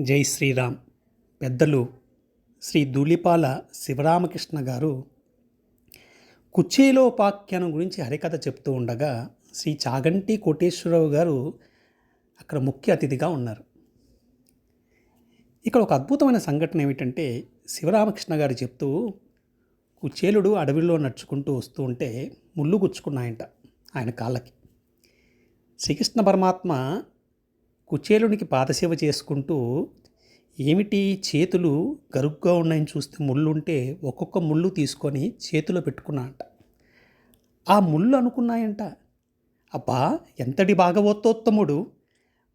జై శ్రీరామ్. పెద్దలు శ్రీ ధూళిపాల శివరామకృష్ణ గారు కుచేలోపాఖ్యానం గురించి హరికథ చెప్తూ ఉండగా శ్రీ చాగంటి కోటేశ్వరరావు గారు అక్కడ ముఖ్య అతిథిగా ఉన్నారు. ఇక్కడ ఒక అద్భుతమైన సంఘటన ఏమిటంటే శివరామకృష్ణ గారు చెప్తూ కుచేలుడు అడవిలో నడుచుకుంటూ వస్తూ ఉంటే ముళ్ళు గుచ్చుకున్నాయంట ఆయన కాళ్ళకి. శ్రీకృష్ణ పరమాత్మ కుచేలునికి పాదసేవ చేసుకుంటూ ఏమిటి చేతులు గరుగ్గా ఉన్నాయని చూస్తే ముళ్ళు ఉంటే ఒక్కొక్క ముళ్ళు తీసుకొని చేతిలో పెట్టుకున్నా అంట ఆ ముళ్ళు అనుకున్నాయంట. అబ్బా ఎంతటి భాగవతోత్తముడు!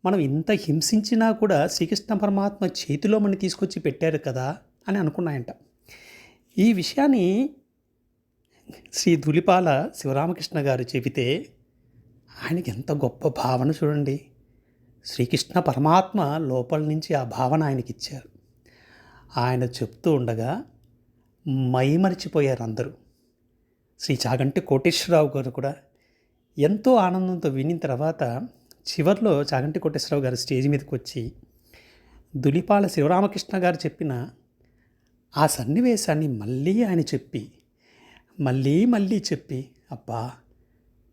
మనం ఇంత హింసించినా కూడా శ్రీకృష్ణ పరమాత్మ చేతిలో మన తీసుకొచ్చి పెట్టారు కదా అని అనుకున్నాయంట. ఈ విషయాన్ని శ్రీ ధులిపాల శివరామకృష్ణ గారు చెబితే ఆయనకి ఎంత గొప్ప భావన చూడండి. శ్రీకృష్ణ పరమాత్మ లోపల నుంచి ఆ భావన ఆయనకి ఇచ్చారు ఆయన చెప్తూ ఉండగా మైమరిచిపోయారు అందరూ. శ్రీ చాగంటి కోటేశ్వరరావు గారు కూడా ఎంతో ఆనందంతో వినిన తర్వాత చివరిలో చాగంటి కోటేశ్వరరావు గారు స్టేజ్ మీదకి వచ్చి దులిపాల శివరామకృష్ణ గారు చెప్పిన ఆ సన్నివేశాన్ని మళ్ళీ ఆయన చెప్పి మళ్ళీ మళ్ళీ చెప్పి అబ్బా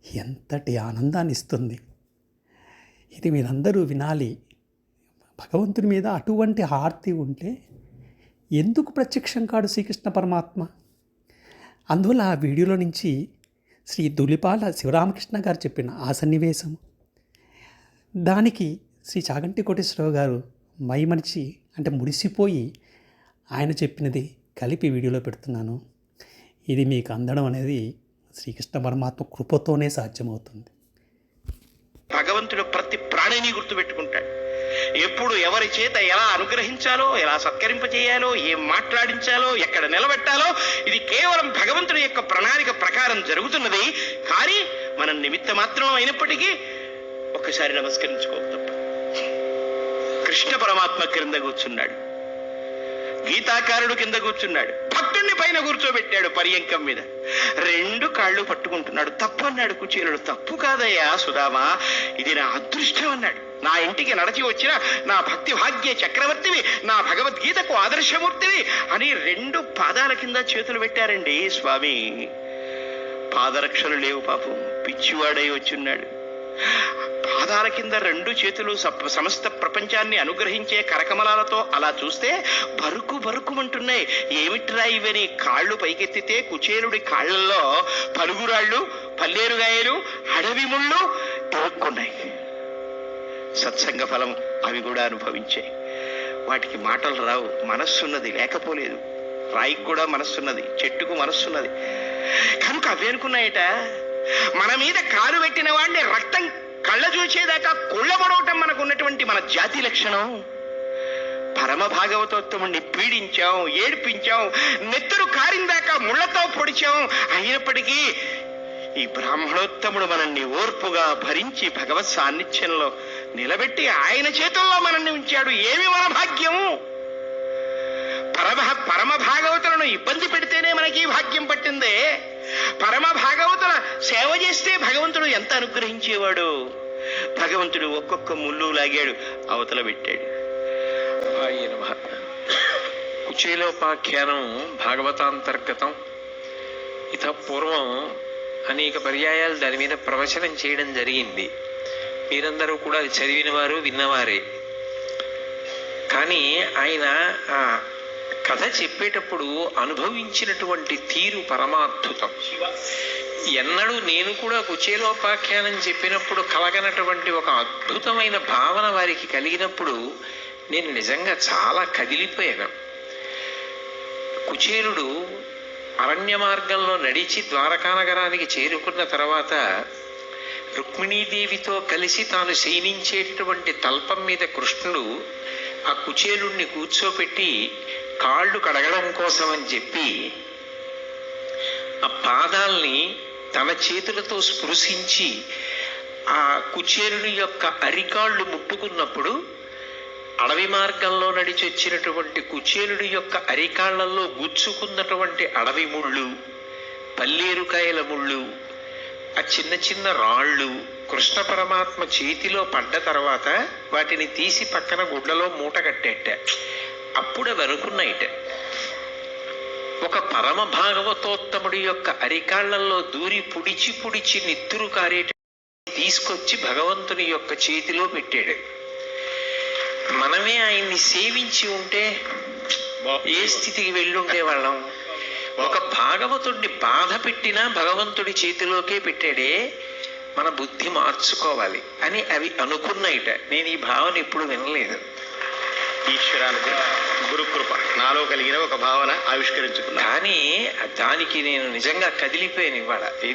ఎంతటి ఆనందాన్ని ఇస్తుంది ఇది మీరందరూ వినాలి. భగవంతుని మీద అటువంటి హార్తి ఉంటే ఎందుకు ప్రత్యక్షం కాడు శ్రీకృష్ణ పరమాత్మ? అందువల్ల ఆ వీడియోలో నుంచి శ్రీ దులిపాల శివరామకృష్ణ గారు చెప్పిన ఆ సన్నివేశం. దానికి శ్రీ చాగంటి కోటేశ్వరరావు గారు మైమరిచి అంటే ముడిసిపోయి ఆయన చెప్పినది కలిపి వీడియోలో పెడుతున్నాను. ఇది మీకు అందడం అనేది శ్రీకృష్ణ పరమాత్మ కృపతోనే సాధ్యమవుతుంది. భగవంతుడు ప్రతి ప్రాణిని గుర్తుపెట్టుకుంటాడు. ఎప్పుడు ఎవరి చేత ఎలా అనుగ్రహించాలో ఎలా సత్కరింపజేయాలో ఏం మాట్లాడించాలో ఎక్కడ నిలబెట్టాలో ఇది కేవలం భగవంతుడి యొక్క ప్రణాళిక ప్రకారం జరుగుతున్నది. కానీ మనం నిమిత్త మాత్రం అయినప్పటికీ ఒక్కసారి నమస్కరించుకో తప్ప కృష్ణ పరమాత్మ క్రింద కూర్చున్నాడు. గీతాకారుడు కింద కూర్చున్నాడు. భక్తుణ్ణి పైన కూర్చోబెట్టాడు పర్యంకం మీద. రెండు కాళ్ళు పట్టుకుంటున్నాడు. తప్పు అన్నాడు కుచేలుడు తప్పు కాదయ్యా సుధామా ఇది నా అదృష్టం అన్నాడు. నా ఇంటికి నడచి వచ్చిన నా భక్తి భాగ్య చక్రవర్తివి నా భగవద్గీతకు ఆదర్శమూర్తివి అని రెండు పాదాల కింద చేతులు పెట్టారండి స్వామి. పాదరక్షలు లేవు పాపం. పిచ్చివాడై వచ్చున్నాడు. పాదాల కింద రెండు చేతులు సమస్త ప్రపంచాన్ని అనుగ్రహించే కరకమలాలతో అలా చూస్తే బరుకు బరుకుమంటున్నాయి. ఏమిట్రా ఇవని? కాళ్ళు పైకెత్తితే కుచేలుడి కాళ్ళల్లో పలుగురాళ్ళు పల్లేరుగాయలు అడవి ముళ్ళు తలక్కున్నాయి. సత్సంగ ఫలం అవి కూడా అనుభవించాయి. వాటికి మాటలు రావు. మనస్సున్నది లేకపోలేదు. రాయికి కూడా మనస్సున్నది. చెట్టుకు మనస్సున్నది. కనుక అవి అనుకున్నాయట? మన మీద కాలు పెట్టిన వాడిని రక్తం కళ్ళ చూసేదాకా కుళ్ళబడవటం మనకు ఉన్నటువంటి మన జాతి లక్షణం. పరమ భాగవతోత్తముణ్ణి పీడించాం ఏడిపించాం నెత్తురు కారిందాకా ముళ్ళతో పొడిచాం. అయినప్పటికీ ఈ బ్రాహ్మణోత్తముడు మనల్ని ఓర్పుగా భరించి భగవత్ సాన్నిధ్యంలో నిలబెట్టి ఆయన చేతుల్లో మనల్ని ఉంచాడు. ఏమి మన భాగ్యము పరమ పరమ భాగవతులను ఇబ్బంది పెడితేనే మనకి భాగ్యం పట్టిందే. పరమ భాగవతుల సేవ చేస్తే భగవంతుడు ఎంత అనుగ్రహించేవాడు? భగవంతుడు ఒక్కొక్క ముళ్ళు లాగాడు అవతల పెట్టాడు. ఆయన కుచేలోపాఖ్యానం భాగవతాంతర్గతం. ఇత పూర్వం అనేక పర్యాయాలు దాని మీద ప్రవచనం చేయడం జరిగింది. మీరందరూ కూడా అది చదివినవారు విన్నవారే. కానీ ఆయన ఆ కథ చెప్పేటప్పుడు అనుభవించినటువంటి తీరు పరమాద్భుతం. ఎన్నడూ నేను కూడా కుచేలోపాఖ్యానం చెప్పినప్పుడు కలగనటువంటి ఒక అద్భుతమైన భావన వారికి కలిగినప్పుడు నేను నిజంగా చాలా కదిలిపోయాను. కుచేలుడు అరణ్య మార్గంలో నడిచి ద్వారకానగరానికి చేరుకున్న తర్వాత రుక్మిణీదేవితో కలిసి తాను శయనించేటటువంటి తల్పం మీద కృష్ణుడు ఆ కుచేలుణ్ణి కూర్చోపెట్టి కాళ్ళు కడగడం కోసం అని చెప్పి ఆ పాదాల్ని తన చేతులతో స్పృశించి ఆ కుచేరుని యొక్క అరికాళ్ళు ముట్టుకున్నప్పుడు అడవి మార్గంలో నడిచి వచ్చినటువంటి కుచేలుడి యొక్క అరికాళ్ళలో గుచ్చుకున్నటువంటి అడవి ముళ్ళు పల్లేరుకాయల ముళ్ళు ఆ చిన్న చిన్న రాళ్ళు కృష్ణ పరమాత్మ చేతిలో పడ్డ తర్వాత వాటిని తీసి పక్కన గుడ్లలో మూట కట్టేట. అప్పుడు అవి అనుకున్నాయిట ఒక పరమ భాగవతోత్తముడి యొక్క అరికాళ్ళలో దూరి పుడిచి పుడిచి నిత్తురు కారేట తీసుకొచ్చి భగవంతుని యొక్క చేతిలో పెట్టాడు. మనమే ఆయన్ని సేవించి ఉంటే ఏ స్థితికి వెళ్ళుండే వాళ్ళం? ఒక భాగవతుడిని బాధ పెట్టినా భగవంతుడి చేతిలోకే పెట్టాడే మన బుద్ధి మార్చుకోవాలి అని అవి అనుకున్నాయిట. నేను ఈ భావన ఎప్పుడు వినలేదు. ఈశ్వరానికి గురుకృప నాలో కలిగిన ఒక భావన ఆవిష్కరించుకున్నా కానీ దానికి నేను నిజంగా కదిలిపోయాను ఇవాళ.